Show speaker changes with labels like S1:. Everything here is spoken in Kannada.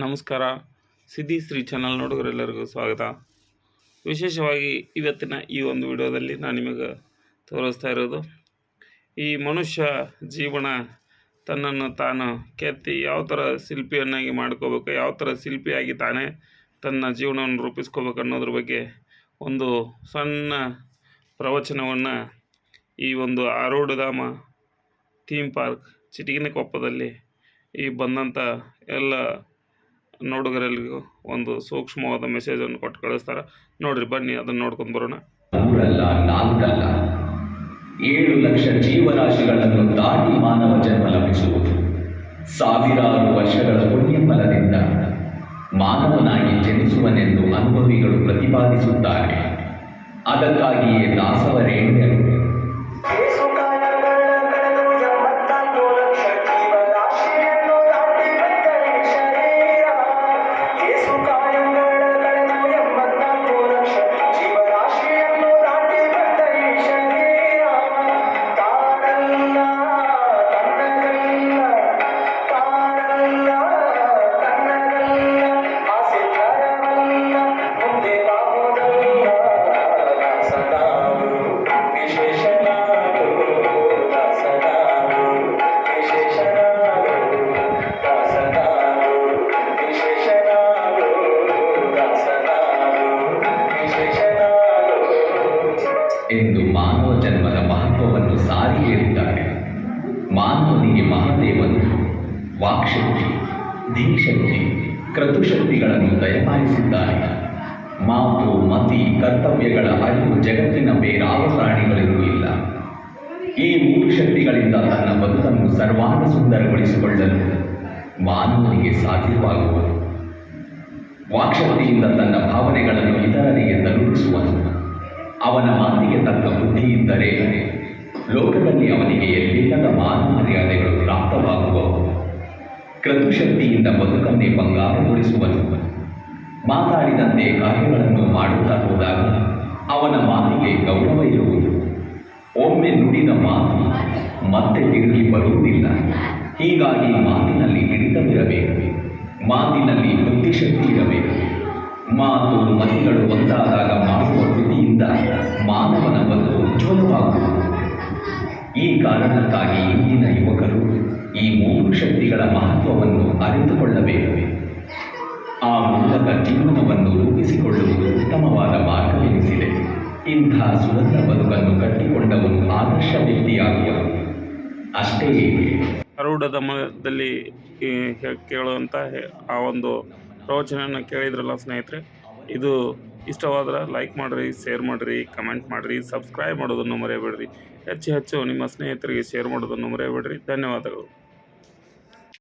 S1: ನಮಸ್ಕಾರ. ಸಿದ್ಧಿ ಶ್ರೀ ಚಾನಲ್ ನೋಡುಗರೆಲ್ಲರಿಗೂ ಸ್ವಾಗತ. ವಿಶೇಷವಾಗಿ ಇವತ್ತಿನ ಈ ಒಂದು ವಿಡಿಯೋದಲ್ಲಿ ನಾನು ನಿಮಗೆ ತೋರಿಸ್ತಾ ಇರೋದು, ಈ ಮನುಷ್ಯ ಜೀವನ ತನ್ನನ್ನು ತಾನು ಕೆತ್ತಿ ಯಾವ ಥರ ಶಿಲ್ಪಿಯನ್ನಾಗಿ ಮಾಡ್ಕೋಬೇಕು, ಯಾವ ಥರ ಶಿಲ್ಪಿಯಾಗಿ ತಾನೇ ತನ್ನ ಜೀವನವನ್ನು ರೂಪಿಸ್ಕೋಬೇಕು ಅನ್ನೋದ್ರ ಬಗ್ಗೆ ಒಂದು ಸಣ್ಣ ಪ್ರವಚನವನ್ನು ಈ ಒಂದು ಆರೋಡುಧಾಮ ಥೀಮ್ ಪಾರ್ಕ್ ಚಿಟಗಿನಕೊಪ್ಪದಲ್ಲಿ ಈ ಬಂದಂಥ ಎಲ್ಲ ನೋಡುಗರೆಲ್ಲರಿಗೂ ಒಂದು ಸೂಕ್ಷ್ಮವಾದ ಮೆಸೇಜನ್ನು ಕೊಟ್ಟು ಕಳಿಸ್ತಾರೆ. ನೋಡ್ರಿ, ಬನ್ನಿ, ಅದನ್ನು ನೋಡ್ಕೊಂಡು ಬರೋಣ.
S2: ಮೂರಲ್ಲ ನಾಲ್ಕಲ್ಲ, ಏಳು ಲಕ್ಷ ಜೀವರಾಶಿಗಳನ್ನು ದಾಟಿ ಮಾನವ ಜನ್ಮ ಲಭಿಸುವುದು. ಸಾವಿರಾರು ವರ್ಷಗಳ ಪುಣ್ಯ ಫಲದಿಂದ ಮಾನವನಾಗಿ ಜನಿಸುವನೆಂದು ಅನುಭವಿಗಳು ಪ್ರತಿಪಾದಿಸುತ್ತಾರೆ. ಅದಕ್ಕಾಗಿಯೇ ದಾಸವರೇಣ್ಯರು ಎಂದು ಮಾನವ ಜನ್ಮದ ಮಹತ್ವವನ್ನು ಹೇಳಿದ್ದಾರೆ. ಮಾನವನಿಗೆ ಮಹಾದೇವನು ಕ್ರತುಶಕ್ತಿಗಳನ್ನು ದಯಪಾಲಿಸಿದ್ದಾನೆ ಮಾತು, ಮತಿ, ಕರ್ತವ್ಯಗಳ ಅರಿವು ಜಗತ್ತಿನ ಬೇರಾವ ಪ್ರಾಣಿಗಳಿಗೂ ಇಲ್ಲ. ಈ ಮೂರು ಶಕ್ತಿಗಳಿಂದ ತನ್ನ ಬದುಕನ್ನು ಸರ್ವಾಂಗ ಸುಂದರಗೊಳಿಸಿಕೊಳ್ಳಲು ಮಾನವನಿಗೆ ಸಾಧ್ಯವಾಗುವುದು. ವಾಕ್ಶಕ್ತಿಯಿಂದ ತನ್ನ ಭಾವನೆಗಳನ್ನು ಇತರರಿಗೆ ತಲುಪಿಸುವನು. ಅವನ ಮಾತಿಗೆ ತಕ್ಕ ಬುದ್ಧಿ ಇದ್ದರೆ ಲೋಕದಲ್ಲಿ ಅವನಿಗೆ ಎಲ್ಲಿಲ್ಲದ ಮಾನ ಮರ್ಯಾದೆಗಳು ಪ್ರಾಪ್ತವಾಗುವವು. ಕೃತುಶಕ್ತಿಯಿಂದ ಬದುಕನ್ನೇ ಬಂಗಾರಗೊಳಿಸುವನು. ಮಾತಾಡಿದಂತೆ ಕಾರ್ಯಗಳನ್ನು ಮಾಡುತ್ತಾ ಹೋದಾಗ ಅವನ ಮಾತಿಗೆ ಗೌರವ ಇರುವುದು. ಒಮ್ಮೆ ನುಡಿದ ಮಾತು ಮತ್ತೆ ತಿರುಗಿ ಬರುವುದಿಲ್ಲ. ಹೀಗಾಗಿ ಮಾತಿನಲ್ಲಿ ಹಿಡಿತವಿರಬೇಕು. ಮಾತಿನಲ್ಲಿ ಬುದ್ಧಿಶಕ್ತಿ ಇರಬೇಕು. ಮಾತು ಮತಿಗಳು ಒಂದಾದಾಗ ಮಾಡುವ ಕೃತಿಯಿಂದ ಮಾನವನ ಬದುಕು ಉಜ್ವಲವಾಗುವುದು. ಈ ಕಾರಣಕ್ಕಾಗಿ ಇಂದಿನ ಯುವಕರು ಈ ಮೂರು ಶಕ್ತಿಗಳ ಮಹತ್ವವನ್ನು ಅರಿತುಕೊಳ್ಳಬೇಕು. ಆ ಮೂಲಕ ಜೀವನವನ್ನು ರೂಪಿಸಿಕೊಳ್ಳುವುದು ಉತ್ತಮವಾದ ಮಾರ್ಗವೆನಿಸಿದೆ ಇಂಥ ಸುಂದರ ಬದುಕನ್ನು ಕಟ್ಟಿಕೊಂಡವನು ಆದರ್ಶ ವ್ಯಕ್ತಿಯಾಗುವ ಅಷ್ಟೇ
S1: ಹೇ- ಕೇಳುವಂಥ ಆ ಒಂದು ಪ್ರವಚನನ ಕೇಳಿದ್ರಲ್ಲ ಸ್ನೇಹಿತರೆ, ಇದು ಇಷ್ಟವಾದ್ರೆ ಲೈಕ್ ಮಾಡಿರಿ ಶೇರ್ ಮಾಡಿರಿ ಕಮೆಂಟ್ ಮಾಡಿರಿ ಸಬ್ಸ್ಕ್ರೈಬ್ ಮಾಡೋದನ್ನು ಮರೆಯಬೇಡ್ರಿ. ಹೆಚ್ಚು ಹೆಚ್ಚು ನಿಮ್ಮ ಸ್ನೇಹಿತರಿಗೆ ಶೇರ್ ಮಾಡೋದನ್ನು ಮರೆಯಬೇಡ್ರಿ. ಧನ್ಯವಾದಗಳು.